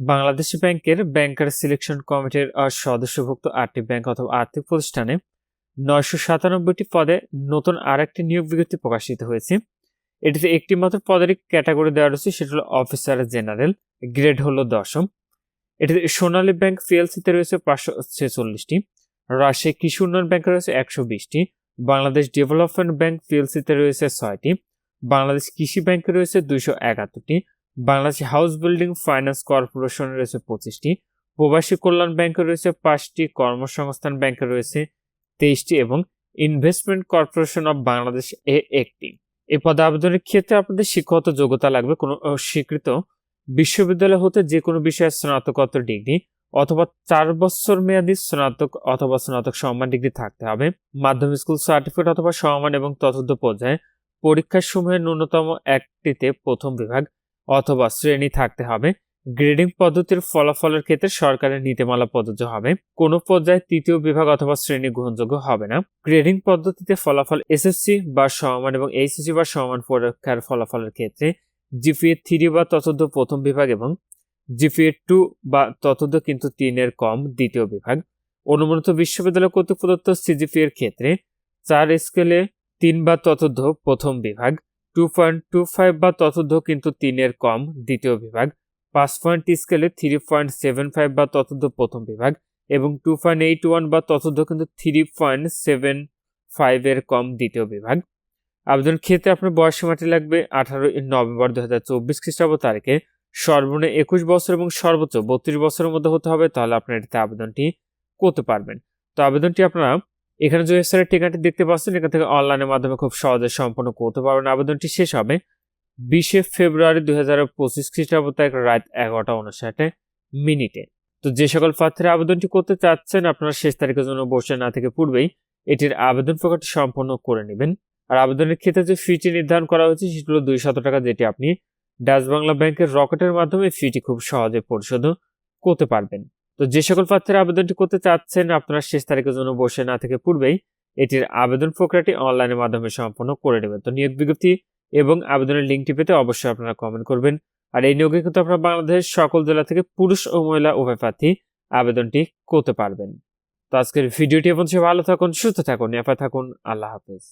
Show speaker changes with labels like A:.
A: বাংলাদেশ ব্যাংকের ব্যাংকার সিলেকশন কমিটির সদস্যভুক্ত আটটি ব্যাংক অথবা আর্থিক প্রতিষ্ঠানে নয়শো সাতানব্বইটি পদে নতুন আর একটি নিয়োগ বিজ্ঞপ্তি প্রকাশিত হয়েছে। এটিতে একটি মাত্র পদের ক্যাটাগরি দেওয়া রয়েছে, সেটা হলো অফিসার জেনারেল, গ্রেড হলো দশম। এটিতে সোনালী ব্যাংক পিএলসিতে রয়েছে পাঁচশো ছেচল্লিশটি, রাজশাহী কৃষি উন্নয়ন ব্যাংকে রয়েছে একশো বিশটি, বাংলাদেশ ডেভেলপমেন্ট ব্যাংক পিএলসিতে রয়েছে ছয়টি, বাংলাদেশ কৃষি ব্যাংকে রয়েছে দুইশো একাত্তরটি Bangladesh house building finance corporation রয়েছে পঁচিশটি, প্রবাসী কল্যাণ ব্যাংকে রয়েছে পাঁচটি, কর্মসংস্থান ব্যাংকে রয়েছে তেইশটি এবং ইনভেস্টমেন্ট কর্পোরেশন অব বাংলাদেশ এ একটি। এই পদে আবেদনের ক্ষেত্রে আপনাদের শিক্ষাগত যোগ্যতা লাগবে, কোনো স্বীকৃত বিশ্ববিদ্যালয় হতে যে কোনো বিষয়ে স্নাতকোত্তর ডিগ্রি অথবা চার বছর মেয়াদী স্নাতক অথবা স্নাতক সম্মান ডিগ্রি থাকতে হবে। মাধ্যমিক স্কুল সার্টিফিকেট অথবা সমান এবং তথ্য পর্যায়ে পরীক্ষার সমূহের ন্যূনতম একটিতে প্রথম বিভাগ অথবা শ্রেণি থাকতে হবে। গ্রেডিং পদ্ধতির ফলাফলের ক্ষেত্রে সরকারের নীতিমালা প্রযোজ্য হবে। কোনো পর্যায়ে তৃতীয় বিভাগ অথবা শ্রেণি গ্রহণযোগ্য হবে না। গ্রেডিং পদ্ধতিতে ফলাফল এসএসসি বা সমান এবং এইচএসসি বা সমান পরীক্ষার ফলাফলের ক্ষেত্রে জিপিএ থ্রি বা ততোধ্য প্রথম বিভাগ এবং জিপিএ টু বা ততোধ্য কিন্তু তিনের কম দ্বিতীয় বিভাগ। অনুমোদিত বিশ্ববিদ্যালয় কর্তৃক প্রদত্ত সিজিপি এর ক্ষেত্রে চার স্কেলে তিন বা ততোধ্য প্রথম বিভাগ। টু পয়েন্ট টু ফাইভ বা ততোধ্য কিন্তু তিনের কম দ্বিতীয় বিভাগ, পাঁচ পয়েন্ট স্কেলে থ্রি পয়েন্ট সেভেন ফাইভ বা ততোধ্য প্রথম বিভাগ এবং টু পয়েন্ট এইট ওয়ান বা ততোধ্য কিন্তু থ্রি পয়েন্ট সেভেন ফাইভের কম দ্বিতীয় বিভাগ। আবেদন ক্ষেত্রে আপনার বয়স সীমাটি লাগবে আঠারোই নভেম্বর দু হাজার চব্বিশ খ্রিস্টাব্দ তারিখে। সর্বনিম্ন একুশ বছর এবং সর্বোচ্চ বত্রিশ বছরের মধ্যে হতে হবে, তাহলে আপনার এটিতে আবেদনটি করতে পারবেন। তো আবেদনটি আপনারা এখানে যে ওয়েবসাইটের ঠিকানাটি দেখতে পাচ্ছেন, এখান থেকে অনলাইনের মাধ্যমে খুব সহজে সম্পন্ন করতে পারবেন। আবেদনটি শেষ হবে বিশে ফেব্রুয়ারি দুই হাজার পঁচিশ খ্রিস্টাব্দ রাত এগারোটা উনষাটে মিনিটে। তো যে সকল প্রার্থীরা আবেদনটি করতে চাচ্ছেন, আপনারা শেষ তারিখের জন্য বসে না থেকে পূর্বেই এটির আবেদন প্রকারটি সম্পন্ন করে নেবেন। আর আবেদনের ক্ষেত্রে যে ফিটি নির্ধারণ করা হয়েছে, সেটি হলো দুইশত টাকা যেটি আপনি ডাচ বাংলা ব্যাংকের রকেটের মাধ্যমে ফিটি খুব সহজে পরিশোধ করতে পারবেন। তো যে সকল প্রার্থীরা আবেদনটি করতে চাচ্ছেন, আপনারা শেষ তারিখের জন্য বসে না থেকে পূর্বেই এটির আবেদন প্রক্রিয়াটি অনলাইনের মাধ্যমে সম্পন্ন করে নেবেন। তো নিয়োগ বিজ্ঞপ্তি এবং আবেদনের লিঙ্কটি পেতে অবশ্যই আপনারা কমেন্ট করবেন। আর এই নিয়োগে কিন্তু আপনারা বাংলাদেশের সকল জেলা থেকে পুরুষ ও মহিলা উভয় প্রার্থী আবেদনটি করতে পারবেন। তো আজকের ভিডিওটি এবং ভালো থাকুন, সুস্থ থাকুন এফা থাকুন, আল্লাহ হাফেজ।